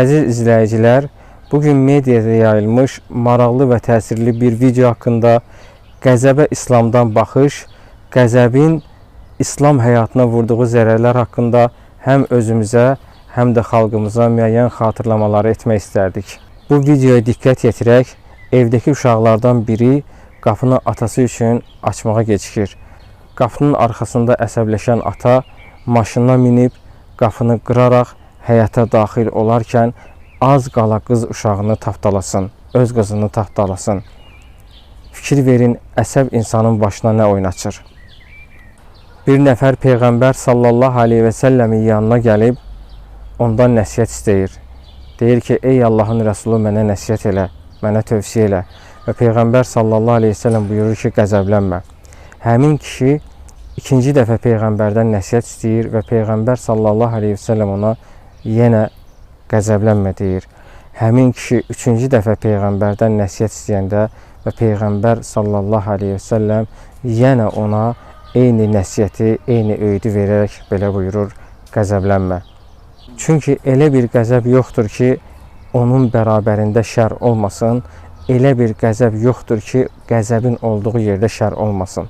Əziz izləyicilər, bugün mediada yayılmış maraqlı və təsirli bir video haqqında qəzəbə İslamdan baxış, qəzəbin İslam həyatına vurduğu zərərlər haqqında həm özümüzə, həm də xalqımıza müəyyən xatırlamaları etmək istərdik. Bu videoya diqqət yetirək, evdəki uşaqlardan biri qapını atası üçün açmağa gecikir. Qapının arxasında əsəbləşən ata maşına minib qapını qıraraq həyata daxil olarkən az qala qız uşağını tapdalasın, öz qızını tapdalasın. Fikir verin, əsəb insanın başına nə oynaçır? Bir nəfər peyğəmbər sallallahu aleyhi və səlləmin yanına gəlib ondan nəsihət istəyir. Deyir ki, ey Allahın Rəsulu mənə nəsihət elə, mənə tövsiyə elə. Və peyğəmbər sallallahu aleyhi və səlləm buyurur ki, qəzəblənmə. Həmin kişi ikinci dəfə peyğəmbərdən nəsihət istəyir və peyğəmbər sallallahu aleyhi və səlləm ona yenə qəzəblənmə deyir. Həmin kişi üçüncü dəfə peyğəmbərdən nəsihət istəyəndə və peyğəmbər sallallahu aleyhi və səlləm yenə ona eyni nəsihəti, eyni öyüdü verərək belə buyurur: qəzəblənmə. Çünki elə bir qəzəb yoxdur ki, onun bərabərində şər olmasın. Elə bir qəzəb yoxdur ki, qəzəbin olduğu yerdə şər olmasın.